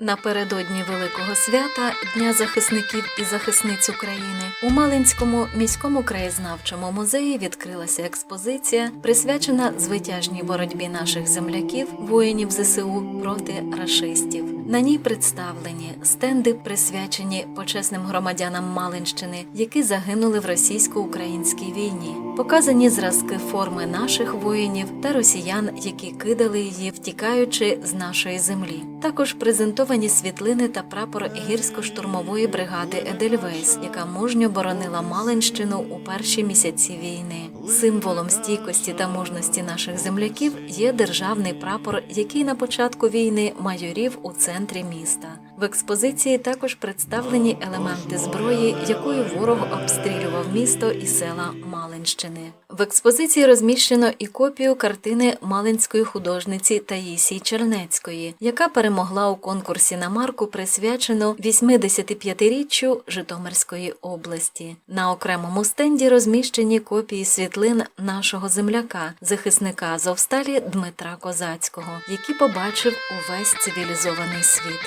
Напередодні Великого свята Дня захисників і захисниць України у Малинському міському краєзнавчому музеї відкрилася експозиція, присвячена звитяжній боротьбі наших земляків, воїнів ЗСУ проти рашистів. На ній представлені стенди, присвячені почесним громадянам Малинщини, які загинули в російсько-українській війні. Показані зразки форми наших воїнів та росіян, які кидали її, втікаючи з нашої землі. Також презентовані світлини та прапор гірсько-штурмової бригади Едельвейс, яка мужньо боронила Малинщину у перші місяці війни. Символом стійкості та мужності наших земляків є державний прапор, який на початку війни майорів у центрі міста. В експозиції також представлені елементи зброї, якою ворог обстрілював місто і села Малинщини. В експозиції розміщено і копію картини малинської художниці Таїсії Чернецької, яка перемогла у конкурсі на марку, присвячену 85-річчю Житомирської області. На окремому стенді розміщені копії світлин нашого земляка, захисника Азовсталі Дмитра Козацького, які побачив увесь цивілізований світ.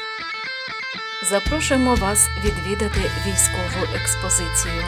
Запрошуємо вас відвідати військову експозицію.